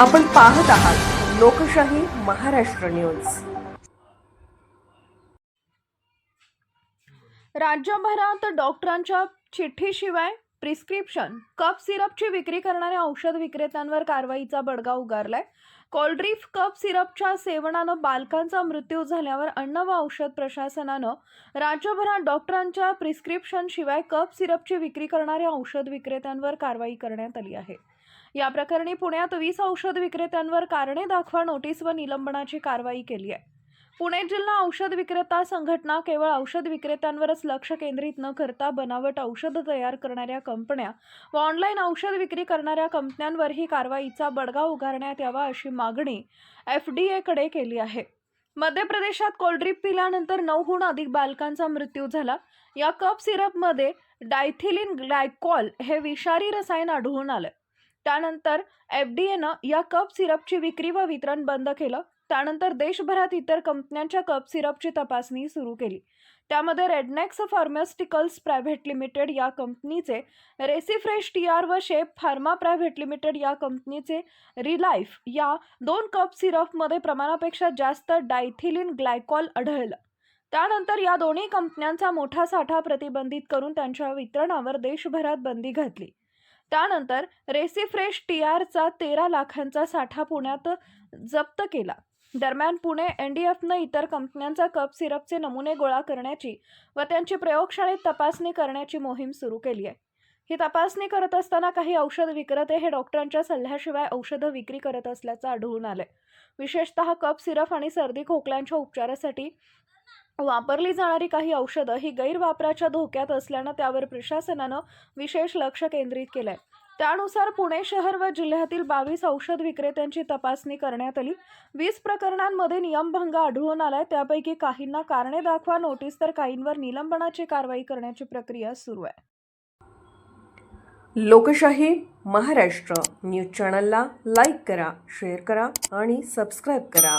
आपण पाहत आहात लोकशाही महाराष्ट्र न्यूज. राज्यभरात डॉक्टरांच्या चिठ्ठीशिवाय प्रिस्क्रिप्शन. कप सिरपची विक्री करणाऱ्या औषध विक्रेत्यांवर कारवाईचा बडगा उगारलाय. कोल्ड्रीफ कप सिरपच्या सेवनानं बालकांचा मृत्यू झाल्यावर अन्न व औषध प्रशासनानं राज्यभरात डॉक्टरांच्या प्रिस्क्रिप्शनशिवाय कप सिरपची विक्री करणाऱ्या औषध विक्रेत्यांवर कारवाई करण्यात आली आहे. या प्रकरणी पुण्यात वीस औषध विक्रेत्यांवर कारणे दाखवा नोटीस व निलंबनाची कारवाई केली आहे. पुणे जिल्हा औषध विक्रेता संघटना केवळ औषध विक्रेत्यांवरच लक्ष केंद्रित न करता बनावट औषध तयार करणाऱ्या कंपन्या व ऑनलाईन औषध विक्री करणाऱ्या कंपन्यांवरही कारवाईचा बडगा उगारण्यात यावा अशी मागणी एफ डी एकडे केली आहे. मध्य प्रदेशात कोल्ड्रिप पिल्यानंतर नऊहून अधिक बालकांचा मृत्यू झाला. या कप सिरपमध्ये डायथिलिन ग्लायकॉल हे विषारी रसायन आढळून आलं. त्यानंतर एफ डी एनं या कप सिरपची विक्री व वितरण बंद केलं. त्यानंतर देशभरात इतर कंपन्यांच्या कप सिरपची तपासणी सुरू केली. त्यामध्ये रेडनेक्स फार्मास्युटिकल्स प्रायव्हेट लिमिटेड या कंपनीचे रेसिफ्रेश टी आर व शेप फार्मा प्रायव्हेट लिमिटेड या कंपनीचे रिलाईफ या दोन कप सिरपमध्ये प्रमाणापेक्षा जास्त डायथिलिन ग्लायकॉल आढळलं. त्यानंतर या दोन्ही कंपन्यांचा मोठा साठा प्रतिबंधित करून त्यांच्या वितरणावर देशभरात बंदी घातली. त्यानंतर रेसिफ्रेश टी आरचा तेरा लाखांचा साठा पुण्यात जप्त केला. दरम्यान पुणे एन डी एफनं इतर कंपन्यांचा कप सिरपचे नमुने गोळा करण्याची व त्यांची प्रयोगशाळेत तपासणी करण्याची मोहीम सुरू केली आहे. ही तपासणी करत असताना काही औषध विक्रेते हे डॉक्टरांच्या सल्ल्याशिवाय औषधं विक्री करत असल्याचं आढळून आलंय. विशेषतः कप सिरप आणि सर्दी खोकल्यांच्या उपचारासाठी वापरली जाणारी काही औषधं ही गैरवापराच्या धोक्यात असल्यानं त्यावर प्रशासनानं विशेष लक्ष केंद्रित केलंय. त्यानुसार पुणे शहर व जिल्ह्यातील बावीस औषध विक्रेत्यांची तपासणी करण्यात आली. वीस प्रकरणांमध्ये नियमभंग आढळून आलाय. त्यापैकी काहींना कारणे दाखवा नोटीस तर काहींवर निलंबनाची कारवाई करण्याची प्रक्रिया सुरू आहे. लोकशाही महाराष्ट्र न्यूज चॅनलला लाईक करा शेअर करा आणि सबस्क्राईब करा.